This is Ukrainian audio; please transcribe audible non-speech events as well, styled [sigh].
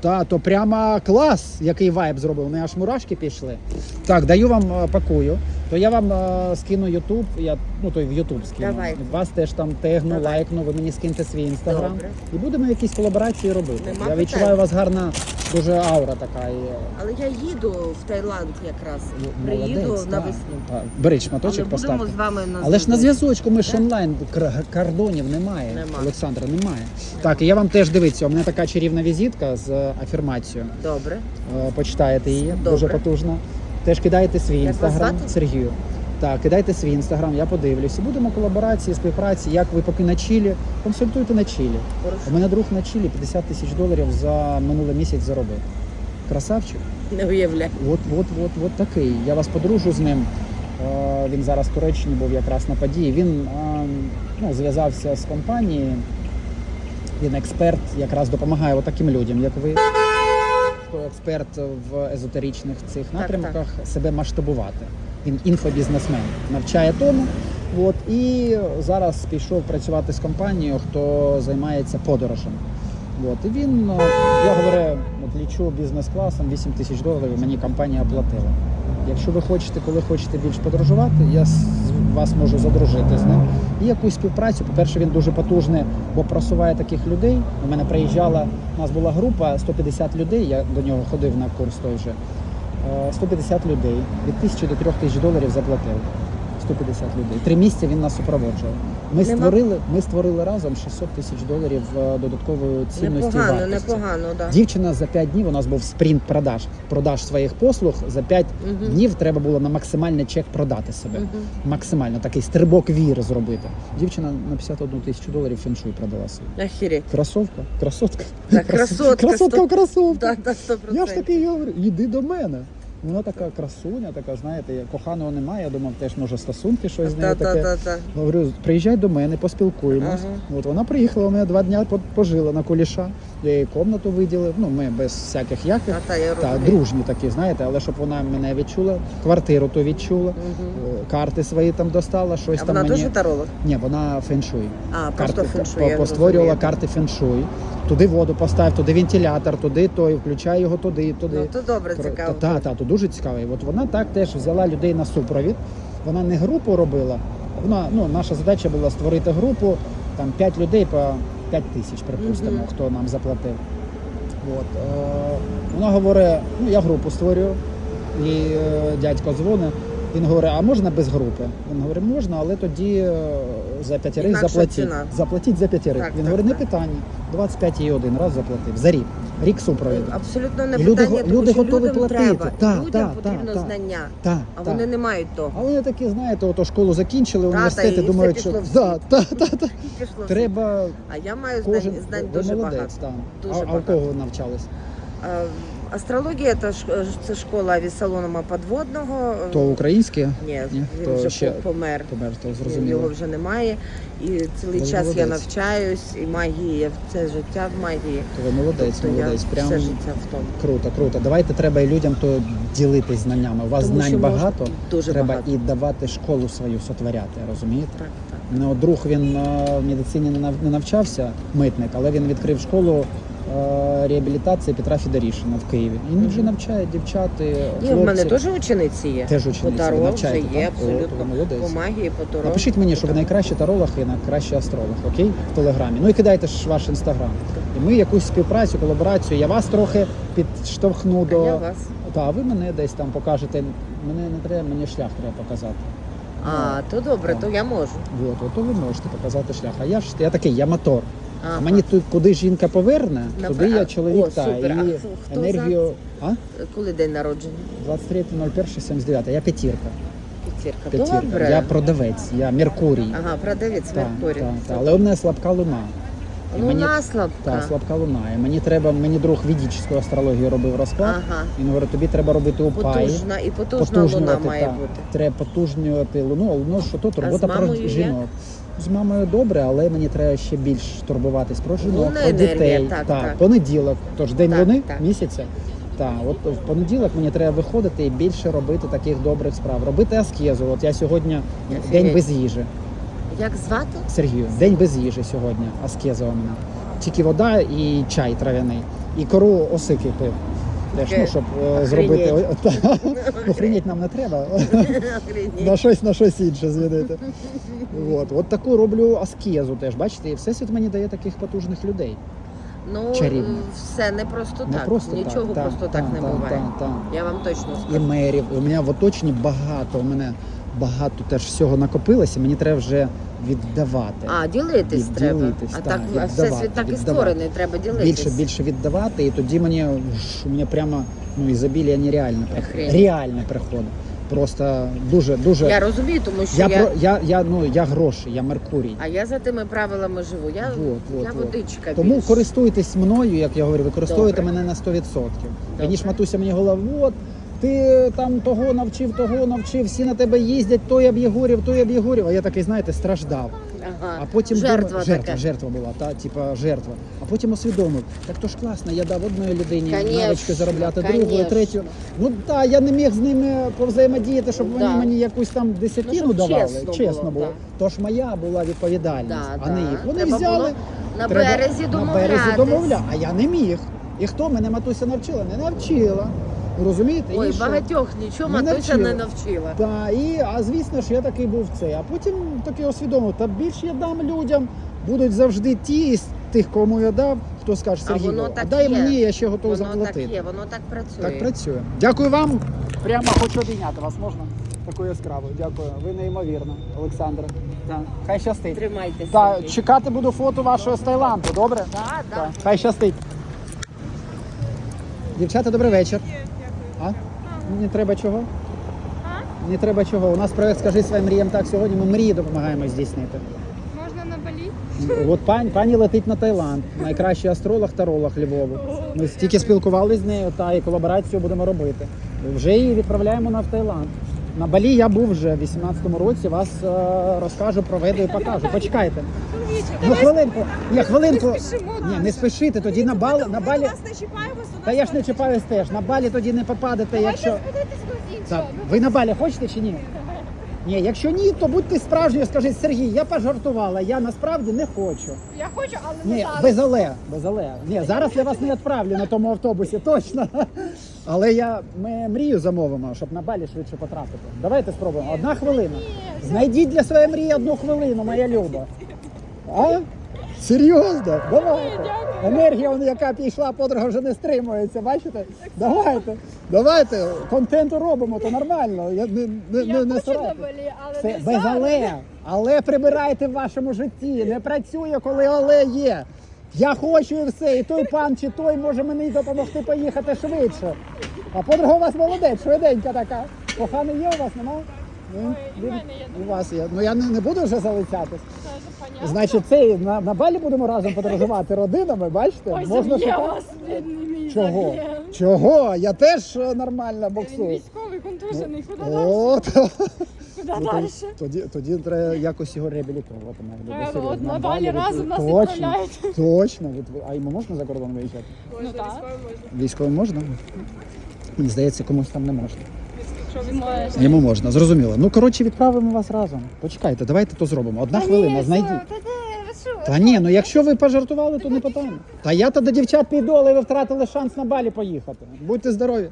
Та, то прямо клас, який вайб зробив. У мене аж мурашки пішли. Так, даю вам е, пакую. То я вам е, скину Ютуб, я ну той в Ютуб скину. Давай. Вас теж там тегну, Давай. лайкну, ви мені скиньте свій інстаграм. Добре. І будемо якісь колаборації робити. Нема я питань. відчуваю у вас гарна дуже аура така. І, Але я їду в Таїланд якраз. ну, Приїду молодець, так. навесні. Так, Бери Але шматочок, будемо поставте. з вами на Але ж на зв'язочку ми ж онлайн кр- кордонів немає. Нема. Олександра, немає. Так, і я вам теж дивіться, у мене така чарівна візитка з е, афірмацією. Добре. Е, Почитаєте її, Добре. дуже потужно. Теж кидайте свій Як вас інстаграм звати? Сергію. Так, кидайте свій інстаграм, я подивлюсь. І будемо колаборації, співпраці, як ви поки на Чилі. Консультуйте на Чилі. Хорошо. У мене друг на Чилі 50 тисяч доларів за минулий місяць заробив. Красавчик. Не уявляю. От, от, от, от такий. Я вас подружу з ним. Е, Він зараз в Туреччині був якраз на події. Він е, ну, зв'язався з компанією. Він експерт, якраз допомагає таким людям, як ви. Хто експерт в езотеричних цих напрямках себе масштабувати. Він інфобізнесмен, навчає тому. От, і зараз пішов працювати з компанією, хто займається подорожем. От, і він, е, я говорю, от лічу бізнес-класом 8 тисяч доларів, мені компанія оплатила. Якщо ви хочете, коли хочете більш подорожувати, я вас можу задружити з ним. І якусь співпрацю. По-перше, він дуже потужний, бо просуває таких людей. У мене приїжджала, у нас була група 150 людей, я до нього ходив на курс той же. Е, 150 людей, від 1000 до 3000 доларів заплатив. 150 людей. Три місяці він нас супроводжував. Ми Нема- створили, ми створили разом 600 тисяч доларів е, додаткової цінності. і Непогано, вартості. непогано, да. Дівчина за 5 днів у нас був спринт продаж. Продаж своїх послуг за 5 Мгм. днів треба було на максимальний чек продати себе. Мгм. Максимально такий стрибок вір зробити. Дівчина на 51 тисячу доларів феншуй продала собі. Охереть. Красовка, красотка. Так, красотка, красотка сто- в красовках. Да, да, 100%. Я ж такий говорю, іди до мене. Вона така красуня, така, знаєте, я- коханого немає. Я думав, теж може стосунки щось з нею та, таке. Та, та, та. Говорю, приїжджай до мене, поспілкуємось. Ага. От вона приїхала, у мене два дні по- пожила на куліша. Я їй комнату виділив. Ну, ми без всяких яких. Та, та, я Та, дружні такі, знаєте, але щоб вона мене відчула, квартиру ту відчула, е, карти свої там достала, щось А там вона мені. теж таролог? Ні, вона феншуй. А, просто феншуй, постворювала карти феншуй. Туди воду постав, туди вентилятор, туди той, включай його туди, туди. Ну, то добре, цікаво. Та, та, та, то дуже цікаво. І от вона так теж взяла людей на супровід. Вона не групу робила. Вона, ну, наша задача була створити групу, там 5 людей по 5 тисяч, припустимо, Мгм. хто нам заплатив. От, е, вона говорить, ну я групу створюю, і е, дядько дзвонить. Він говорить, а можна без групи? Він говорить, можна, але тоді е, за п'ятерих Інакша заплатіть. ціна. Заплатіть за п'ятерих. Так, Він так, говорить, не так. питання. 25 і один раз заплатив. За рік. Рік супровіду. Абсолютно не люди питання, го- тому що готові людям платити. треба. Та, людям та, потрібно та, та. знання, Так, а так. вони не мають того. А вони такі, знаєте, ото школу закінчили, університети і думають, все що пішло в да, та, та, та. Пішло треба А я маю кожен знань, знань дуже молодець, багато. Дуже а, а в багато. кого ви навчались? Астрологія це, ж- це школа Авісалома Подводного. То українське? Ні, Ні, він то вже ще- помер. Помер, то зрозуміло. Його вже немає. І цілий Ви час я навчаюсь, і магії, я все життя в магії. То ви молодець, Тобто я молодець. Прям все життя в тому. круто, круто. Давайте треба і людям то ділитись знаннями. У вас Тому що знань можна- багато. дуже треба багато. і давати школу свою сотворяти, розумієте? Так, так. У друг він е, в медицині не нав- не навчався, митник, але він відкрив школу е, реабілітації Петра Федорішина в Києві. І він вже навчає дівчат, і хлопців. в мене теж учениці є. Теж учениці, таро вже є, так? О, то ви абсолютно. По магії, по таро. Напишіть мені, що ви найкращий таролог і найкращий астролог, окей? В телеграмі. Ну і кидайте ж ваш інстаграм. І ми якусь співпрацю, колаборацію. Я вас трохи підштовхну до. я вас. Та, а ви мене десь там покажете. Мене не треба, мені шлях треба показати. А, то добре, Так. то я можу. От, от то ви можете показати шлях. А я ж я такий, я мотор. Ага. А мені тут, куди жінка поверне, Напра- туди я чоловік О, та супер. А і хто- хто енергію. А? Коли день народження? 23.01.79. Я п'ятірка. П'ятірка. П'ятірка. Добре. Я продавець, я Меркурій. Ага, продавець Так, Меркурій. так, так. Але у мене слабка луна. І Ну, мені- на слабка. Так, слабка луна. І мені треба, мені друг відічську астрологію робив розклад. Ага. Він говорить, тобі треба робити упаї. Потужна і потужна луна має так. бути. Треба потужнювати луну. А луну, що тут А робота про мамою як? жінок. З мамою добре, але мені треба ще більш турбуватись про жінок, про енергія, дітей. так, так. Понеділок, тож день Так, луни так. місяця. Так, от в понеділок мені треба виходити і більше робити таких добрих справ. Робити аскезу. От я сьогодні Офігеть. день без їжі. Як звати? Сергію, день без їжі сьогодні. Аскеза у мене. тільки вода і чай трав'яний. І кору осики пив. Теж, ну, щоб е, Охренеть. зробити. о- та. [laughs] Охренеть нам не треба. на щось на щось інше змінити. От, от таку роблю аскезу теж. Бачите, і всесвіт мені дає таких потужних людей. Ну, Чарівно. все не просто Не так. просто Нічого так. просто так, не буває. так, так. Я вам точно скажу. І мерів. У мене в оточенні багато. У мене багато теж всього накопилося. Мені треба вже віддавати. А, ділитись Від- треба. ділитись, а так, так, а віддавати, всесвіт так і віддавати. створений, треба ділитись. більше більше віддавати, і тоді мені ж, у мене прямо ну ізобілія нереальне приходить. Охренеть. Реальне приходить. Просто дуже дуже. Я розумію, тому що я, я, про я, я ну я гроші, я Меркурій. а я за тими правилами живу. Я, Вот, вот, я вот. водичка. Тому більш. користуйтесь мною, як я говорю, використовуйте Добре. мене на 100%. Раніше матуся мені говорила, от ти там того навчив, того навчив, всі на тебе їздять, той об'єгорів, той об'єгорів. А я такий, знаєте, страждав. Ага. А потім жертва така. жертва, жертва була, та типа жертва. А потім усвідомив, так то ж класно, я дав одної людині Конечно, навички заробляти, другої, третю. Ну так, я не міг з ними повзаємодіяти, щоб вони Да. мені якусь там десятину Ну, давали. чесно Чесно було, було. да. Тож моя була відповідальність, Да, а не їх. Вони Треба взяли на березі на березі домовля, а я не міг. І хто мене матуся навчила? Не навчила. Розумієте? Ой, І багатьох нічого Не матуся не навчила. Та, і, а звісно ж, я такий був цей. А потім таки усвідомив, та більше я дам людям, будуть завжди ті з тих, кому я дав, хто скаже, А Сергій, воно так дай є. мені, я ще готовий Воно заплатити. так є, воно так працює. Так працює. Дякую вам. Прямо хочу обійняти вас. Можна? Таку яскраву. Дякую. Ви неймовірна, Олександра. Так. Хай щастить. Тримайтеся. Так, чекати буду фото вашого з Таїланду, добре? Да, да. Так. Хай щастить. Дівчата, добрий вечір. А? Не треба чого? Не треба чого. У нас проект Скажи своїм мріям так сьогодні. Ми мрії допомагаємо здійснити. Можна на Балі? От пані, пані летить на Таїланд, найкращий астролог таролог Львову. Ми стільки спілкувалися з нею, та і колаборацію будемо робити. Вже її відправляємо на в Таїланд. На Балі я був вже в 18-му році. Вас е, розкажу, проведу і покажу. Почекайте. Ну хвилинку. Ні, хвилинку. Ні, не спішите. Тоді на бал на балі. Вас не чіпаємось, до нас Та я ж не чіпаюсь теж. На балі тоді не попадете, якщо. спитайтесь когось. Так, ви на балі хочете чи ні? Ні, якщо ні, то будьте справжньою, скажіть, Сергій, я пожартувала, я насправді не хочу. Я хочу, але не Ні, зараз. без але, без але. Ні, зараз я вас не відправлю на тому автобусі, точно. Але я ми мрію замовимо, щоб на балі швидше потрапити. Давайте спробуємо. Одна хвилина. Знайдіть для своєї мрії одну хвилину, моя люба. А? Серйозно? Давайте. Енергія, яка пішла, подруга вже не стримується, бачите? Давайте. Давайте. Контенту робимо, то нормально. Я не, не, не, не але Це без але. Але прибирайте в вашому житті. Не працює, коли але є. Я хочу і все. І той пан чи той може мені допомогти поїхати швидше. А подруга у вас молодець, швиденька така. Коханий є у вас, нема? Ой, і в Він- мене є У вас є. Ну я не, не буду вже залицятись. Це. Значить, цей на, на балі будемо разом подорожувати родинами, бачите? Ой, Можна у шукати. вас бідний мій Чого? Чого? Я теж е, нормально Він боксую. військовий, контужений, куди далі? От. Куди Ну, далі? тоді, тоді, треба якось його реабілітувати. Е, от на Балі Балі разом ви- нас точно, відправляють. точно. А йому можна за кордон виїжджати? Ну так. Військовим можна? Мені здається, комусь там не можна. Можна. Йому можна, зрозуміло. Ну коротше, відправимо вас разом. Почекайте, давайте то зробимо. Одна хвилина, знайдіть. Та. Та ні, ну якщо ви пожартували, то не питання. Та я то до дівчат піду, але ви втратили шанс на балі поїхати. Будьте здорові.